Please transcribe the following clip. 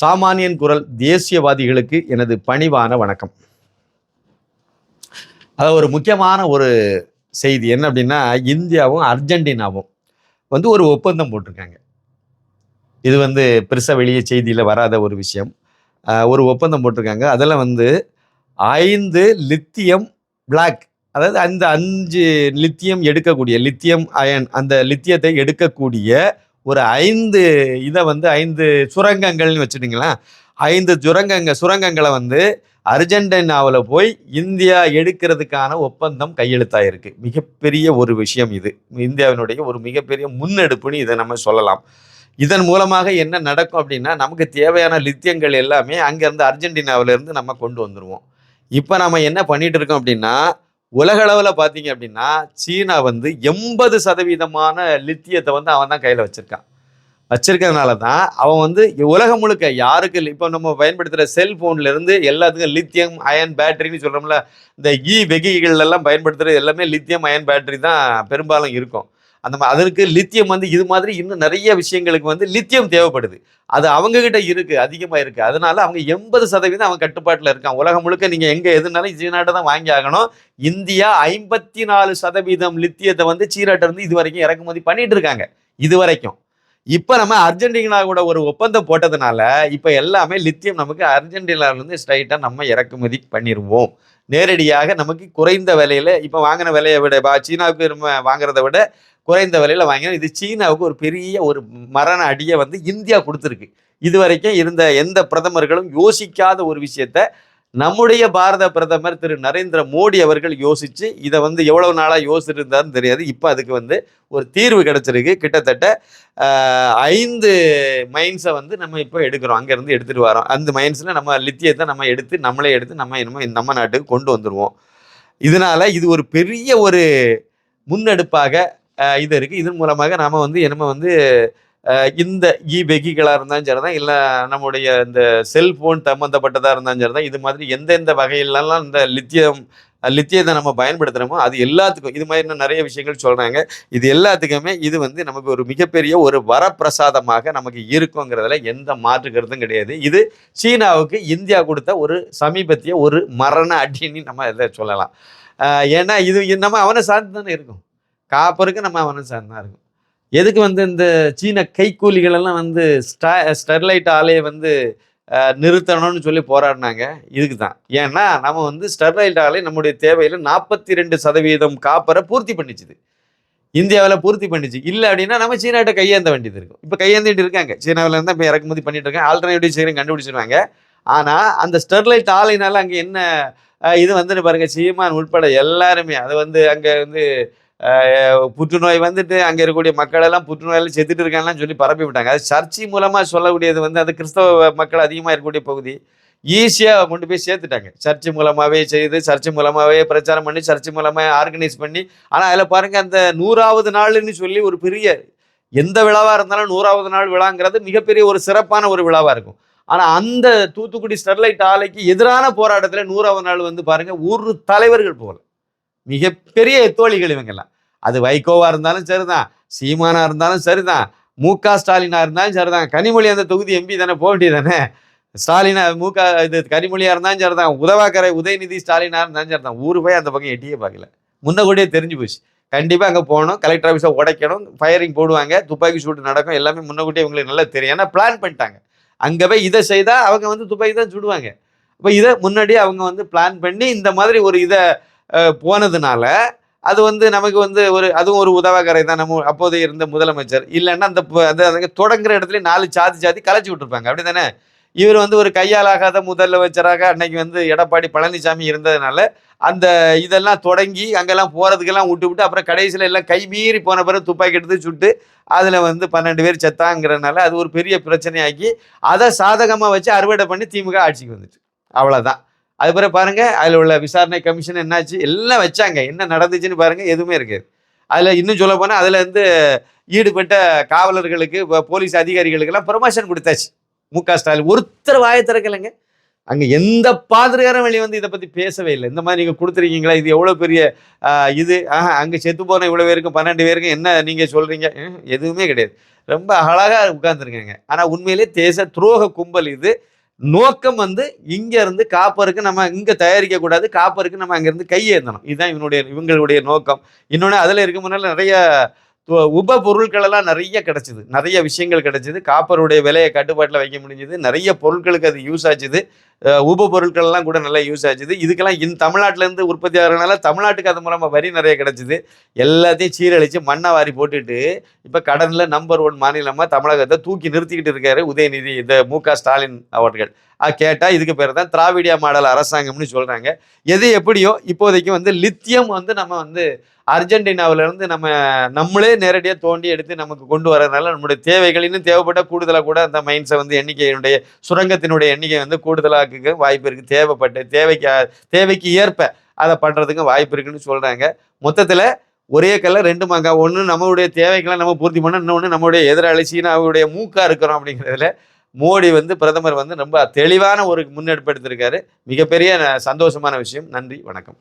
சாமானியன் குரல் தேசியவாதிகளுக்கு எனது பணிவான வணக்கம். அது ஒரு முக்கியமான ஒரு செய்தி என்ன அப்படின்னா இந்தியாவும் அர்ஜென்டினாவும் வந்து ஒரு ஒப்பந்தம் போட்டிருக்காங்க. இது வந்து பெருசாக வெளியே செய்தியில் வராத ஒரு விஷயம். ஒரு ஒப்பந்தம் போட்டிருக்காங்க. அதில் வந்து ஐந்து லித்தியம் பிளாக் அதாவது அந்த அஞ்சு லித்தியம் எடுக்கக்கூடிய லித்தியம் அயன் அந்த லித்தியத்தை எடுக்கக்கூடிய ஒரு ஐந்து இதை வந்து ஐந்து சுரங்கங்கள்னு வச்சுட்டிங்களேன் ஐந்து சுரங்கங்க சுரங்கங்களை வந்து அர்ஜென்டினாவில் போய் இந்தியா எடுக்கிறதுக்கான ஒப்பந்தம் கையெழுத்தாயிருக்கு. மிகப்பெரிய ஒரு விஷயம் இது. இந்தியாவினுடைய ஒரு மிகப்பெரிய முன்னெடுப்புன்னு இதை நம்ம சொல்லலாம். இதன் மூலமாக என்ன நடக்கும் அப்படின்னா நமக்கு தேவையான லித்தியங்கள் எல்லாமே அங்கேருந்து அர்ஜென்டினாவிலேருந்து நம்ம கொண்டு வந்துடுவோம் இப்போ நம்ம என்ன பண்ணிகிட்டு இருக்கோம் அப்படின்னா உலகளவில் பார்த்தீங்க அப்படின்னா சீனா வந்து எண்பது சதவீதமான லித்தியத்தை வந்து அவன் தான் கையில் வச்சுருக்கான். வச்சிருக்கிறதுனால தான் அவன் வந்து உலகம் முழுக்க யாருக்கு இப்போ நம்ம பயன்படுத்துகிற செல்ஃபோன்லேருந்து எல்லாத்துக்கும் லித்தியம் அயன் பேட்டரின்னு சொல்கிறோம்ல இந்த இ வெகிகள் எல்லாம் எல்லாமே லித்தியம் அயன் பேட்டரி தான் பெரும்பாலும் இருக்கும். அந்த மாதிரி அதற்கு லித்தியம் வந்து இது மாதிரி இன்னும் நிறைய விஷயங்களுக்கு வந்து லித்தியம் தேவைப்படுது. அது அவங்கக்கிட்ட இருக்குது அதிகமாக இருக்குது அதனால அவங்க எண்பது சதவீதம் அவங்க கட்டுப்பாட்டில் இருக்கான். உலகம் முழுக்க நீங்கள் எங்கே எதுனாலும் சீனாட்டை தான் வாங்கி ஆகணும். இந்தியா ஐம்பத்தி நாலு சதவீதம் லித்தியத்தை வந்து சீனாட்டை இருந்து இது வரைக்கும் இறக்குமதி பண்ணிட்டு இருக்காங்க. இது வரைக்கும். இப்போ நம்ம அர்ஜென்டினா கூட ஒரு ஒப்பந்தம் போட்டதுனால இப்போ எல்லாமே லித்தியம் நமக்கு அர்ஜென்டினாலேருந்து ஸ்ட்ரைட்டாக நம்ம இறக்குமதி பண்ணிடுவோம் நேரடியாக நமக்கு குறைந்த விலையில் இப்போ வாங்கின விலையை விட பா- சீனாவுக்கு நம்ம வாங்குறத விட குறைந்த விலையில் வாங்கினோம் இது சீனாவுக்கு ஒரு பெரிய ஒரு மரண அடியை வந்து இந்தியா கொடுத்துருக்கு. இது வரைக்கும் இருந்த எந்த பிரதமர்களும் யோசிக்காத ஒரு விஷயத்த நம்முடைய பாரத பிரதமர் திரு நரேந்திர மோடி அவர்கள் யோசிச்சு இதை வந்து எவ்வளவு நாளா யோசிச்சிருந்தாருன்னு தெரியாது. இப்போ அதுக்கு வந்து ஒரு தீர்வு கிடைச்சிருக்கு. கிட்டத்தட்ட ஐந்து மைன்ஸை வந்து நம்ம இப்போ எடுக்கிறோம். அங்கேருந்து எடுத்துட்டு வரோம். அந்த மைன்ஸில் நம்ம லித்தியத்தை நம்ம எடுத்து நம்மளே எடுத்து நம்ம என்னமோ நம்ம நாட்டுக்கு கொண்டு வந்துடுவோம் இதனால இது ஒரு பெரிய ஒரு முன்னெடுப்பாக இது இருக்குது இதன் மூலமாக நாம் வந்து என்னமோ வந்து இந்த இ வெகிகளாக இருந்தாலும் சரி தான் இல்லை நம்முடைய இந்த செல்ஃபோன் சம்மந்தப்பட்டதாக இருந்தாலும் சரி தான் இது மாதிரி எந்தெந்த வகையிலலாம் இந்த லித்தியம் லித்தியத்தை நம்ம பயன்படுத்துகிறோமோ அது எல்லாத்துக்கும் இது மாதிரி இன்னும் நிறைய விஷயங்கள் சொல்கிறாங்க இது எல்லாத்துக்குமே இது வந்து நமக்கு ஒரு மிகப்பெரிய ஒரு வரப்பிரசாதமாக நமக்கு இருக்குங்கிறதுல எந்த மாற்று கருத்தும் கிடையாது. இது சீனாவுக்கு இந்தியா கொடுத்த ஒரு சமீபத்திய ஒரு மரண அடின்னு நம்ம இதை சொல்லலாம். ஏன்னா இது இது நம்ம அவனை சார்ந்து தானே இருக்கும். காப்பருக்கு நம்ம அவனை சார்ந்து தான் இருக்கும். எதுக்கு வந்து இந்த சீன கைக்கூலிகள் எல்லாம் வந்து ஸ்டா ஸ்டெர்லைட் ஆலையை வந்து நிறுத்தணும்னு சொல்லி போராடினாங்க? இதுக்கு தான். ஏன்னா நம்ம வந்து ஸ்டெர்லைட் ஆலை நம்முடைய தேவையில் நாற்பத்தி ரெண்டு சதவீதம் காப்பரை பூர்த்தி பண்ணிச்சுது. இந்தியாவில் பூர்த்தி பண்ணிச்சு. இல்லை அப்படின்னா நம்ம சீனாட்ட கையேந்த வேண்டியது இருக்கும். இப்போ கையேந்திட்டு இருக்காங்க. சீனாவில் இருந்தால் இப்போ இறக்குமதி பண்ணிட்டு இருக்காங்க. ஆல்டர்னேட்டிவ் சீரம் கண்டுபிடிச்சிருவாங்க. ஆனால் அந்த ஸ்டெர்லைட் ஆலைனால அங்கே என்ன இது வந்துன்னு பாருங்க. சீமான் உட்பட எல்லாருமே அது வந்து அங்கே வந்து புற்றுநோய் வந்துட்டு அங்கே இருக்கக்கூடிய மக்கள் எல்லாம் புற்றுநோயால செத்துட்டு இருக்காங்கலாம் சொல்லி பரப்பி விட்டாங்க. அது சர்ச்சை மூலமாக சொல்லக்கூடியது வந்து அது கிறிஸ்தவ மக்கள் அதிகமாக இருக்கக்கூடிய பகுதி. ஈஸியாக கொண்டு போய் சேர்த்துட்டாங்க. சர்ச்சை மூலமாகவே செய்து சர்ச்சை மூலமாகவே பிரச்சாரம் பண்ணி சர்ச்சை மூலமாக ஆர்கனைஸ் பண்ணி. ஆனால் அதில் பாருங்க அந்த நூறாவது நாள்னு சொல்லி ஒரு பெரிய எந்த விழாவாக இருந்தாலும் நூறாவது நாள் விழாங்கிறது மிகப்பெரிய ஒரு சிறப்பான ஒரு விழாவாக இருக்கும். ஆனால் அந்த தூத்துக்குடி ஸ்டெர்லைட் ஆலைக்கு எதிரான போராட்டத்தில் நூறாவது நாள் வந்து பாருங்க ஒரு தலைவர்கள் போகல. மிகப்பெரிய தோழிகள் இவங்கெல்லாம். அது வைகோவா இருந்தாலும் சரிதான் சீமானா இருந்தாலும் சரிதான் மு க ஸ்டாலினா இருந்தாலும் சரிதான். கனிமொழி அந்த தொகுதி எம்பி தானே போக வேண்டியதானே ஸ்டாலினா மு க இது கனிமொழியா இருந்தாலும் சரிதான் உதவாக்கரை உதயநிதி ஸ்டாலினா இருந்தாலும் சரிதான். ஊரு போய் அந்த பக்கம் எட்டியே பார்க்கல. முன்ன கூடயே தெரிஞ்சு போச்சு. கண்டிப்பாக அங்கே போகணும் கலெக்டர் ஆஃபீஸை உடைக்கணும் ஃபயரிங் போடுவாங்க துப்பாக்கி சூட்டு நடக்கும் எல்லாமே முன்னக்கூட்டியே இவங்களுக்கு நல்லா தெரியும். ஏன்னா பிளான் பண்ணிட்டாங்க. அங்கே போய் இதை செய்தால் அவங்க வந்து துப்பாக்கி தான் சுடுவாங்க. இப்போ இதை முன்னாடியே அவங்க வந்து பிளான் பண்ணி இந்த மாதிரி ஒரு இதை போனதுனால அது வந்து நமக்கு வந்து ஒரு அதுவும் ஒரு உதவகரை தான் நம்ம அப்போது இருந்த முதலமைச்சர். இல்லைன்னா அந்த அந்த தொடங்குற இடத்துல நாலு சாதி சாதி கலைச்சி விட்டுருப்பாங்க. அப்படி தானே இவர் வந்து ஒரு கையாலாகாத முதலமைச்சராக அன்னைக்கு வந்து எடப்பாடி பழனிசாமி இருந்ததுனால அந்த இதெல்லாம் தொடங்கி அங்கெல்லாம் போகிறதுக்கெல்லாம் விட்டு விட்டு அப்புறம் கடைசியில் எல்லாம் கை மீறி போன பிறகு துப்பாக்கி எடுத்து சுட்டு அதில் வந்து பன்னெண்டு பேர் செத்தாங்கிறனால அது ஒரு பெரிய பிரச்சனையாக்கி அதை சாதகமாக வச்சு அறுவடை பண்ணி திமுக ஆட்சிக்கு வந்துச்சு. அவ்வளோதான் அது பிறகு பாருங்க அதில் உள்ள விசாரணை கமிஷன் என்னாச்சு? எல்லாம் வச்சாங்க. என்ன நடந்துச்சுன்னு பாருங்க எதுவுமே இருக்காது அதில் இன்னும் சொல்ல போனால் அதில் வந்து ஈடுபட்ட காவலர்களுக்கு போலீஸ் அதிகாரிகளுக்கெல்லாம் ப்ரொமோஷன் கொடுத்தாச்சு. மு க ஸ்டாலின். ஒருத்தர் வாயை திறக்கலைங்க. அங்கே எந்த பாதிரியாரும் வெளியே வந்து இதை பற்றி பேசவே இல்லை. இந்த மாதிரி நீங்கள் கொடுத்துருக்கீங்களா? இது எவ்வளோ பெரிய இது? ஆஹா அங்கே செத்து போன இவ்வளோ பேருக்கும் பன்னெண்டு பேருக்கும் என்ன நீங்கள் சொல்கிறீங்க எதுவுமே கிடையாது. ரொம்ப அழகாக உட்கார்ந்துருக்காங்க. ஆனால் உண்மையிலே தேச துரோக கும்பல் இது. நோக்கம் வந்து இங்க இருந்து காப்பருக்கு நம்ம இங்க தயாரிக்க கூடாது காப்பருக்கு நம்ம அங்கேருந்து கையேந்தணும். இதுதான் இவனுடைய இவங்களுடைய நோக்கம். இன்னொன்று அதில் இருக்க முன்னால நிறைய உப பொருட்கள் எல்லாம் நிறைய கிடைச்சிது. நிறைய விஷயங்கள் கிடைச்சிது. காப்பருடைய விலையை கட்டுப்பாட்டில் வைக்க முடிஞ்சது. நிறைய பொருட்களுக்கு அது யூஸ் ஆச்சுது. உப பொருட்கள் எல்லாம் கூட நல்லா யூஸ் ஆச்சுது. இதுக்கெல்லாம் இந்த தமிழ்நாட்டிலேருந்து உற்பத்தி ஆகிறதுனால தமிழ்நாட்டுக்கு அது மூலமாக வரி நிறைய கிடைச்சிது. எல்லாத்தையும் சீரழித்து மண்ணை வாரி போட்டுட்டு இப்போ கடனில் நம்பர் ஒன் மாநிலமாக தமிழகத்தை தூக்கி நிறுத்திக்கிட்டு இருக்காரு உதயநிதி இந்த மு க ஸ்டாலின் அவர்கள். கேட்டால் இதுக்கு பேர் தான் திராவிடியா மாடல் அரசாங்கம்னு சொல்கிறாங்க எது எப்படியோ இப்போதைக்கு வந்து லித்தியம் வந்து நம்ம வந்து அர்ஜென்டினாவுலேருந்து நம்ம நம்மளே நேரடியாக தோண்டி எடுத்து நமக்கு கொண்டு வரதுனால நம்மளுடைய தேவைகள் இன்னும் தேவைப்பட்ட கூடுதலாக கூட அந்த மைன்ஸை வந்து எண்ணிக்கையினுடைய சுரங்கத்தினுடைய எண்ணிக்கை வந்து கூடுதலாக வாய்ப்பு இருக்குது தேவைப்பட்டு தேவைக்கு தேவைக்கு ஏற்ப அதை பண்ணுறதுக்கு வாய்ப்பு இருக்குன்னு சொல்கிறாங்க மொத்தத்தில் ஒரே கல்ல ரெண்டு மாங்காய். ஒன்று நம்மளுடைய தேவைகளை நம்ம பூர்த்தி பண்ண இன்னொன்று நம்மளுடைய எதிராளி சீனாவுடைய மூக்காக இருக்கிறோம் அப்படிங்கிறதுல மோடி வந்து பிரதமர் வந்து ரொம்ப தெளிவான ஒரு முன்னெடுப்பு எடுத்திருக்காரு. மிகப்பெரிய சந்தோஷமான விஷயம். நன்றி. வணக்கம்.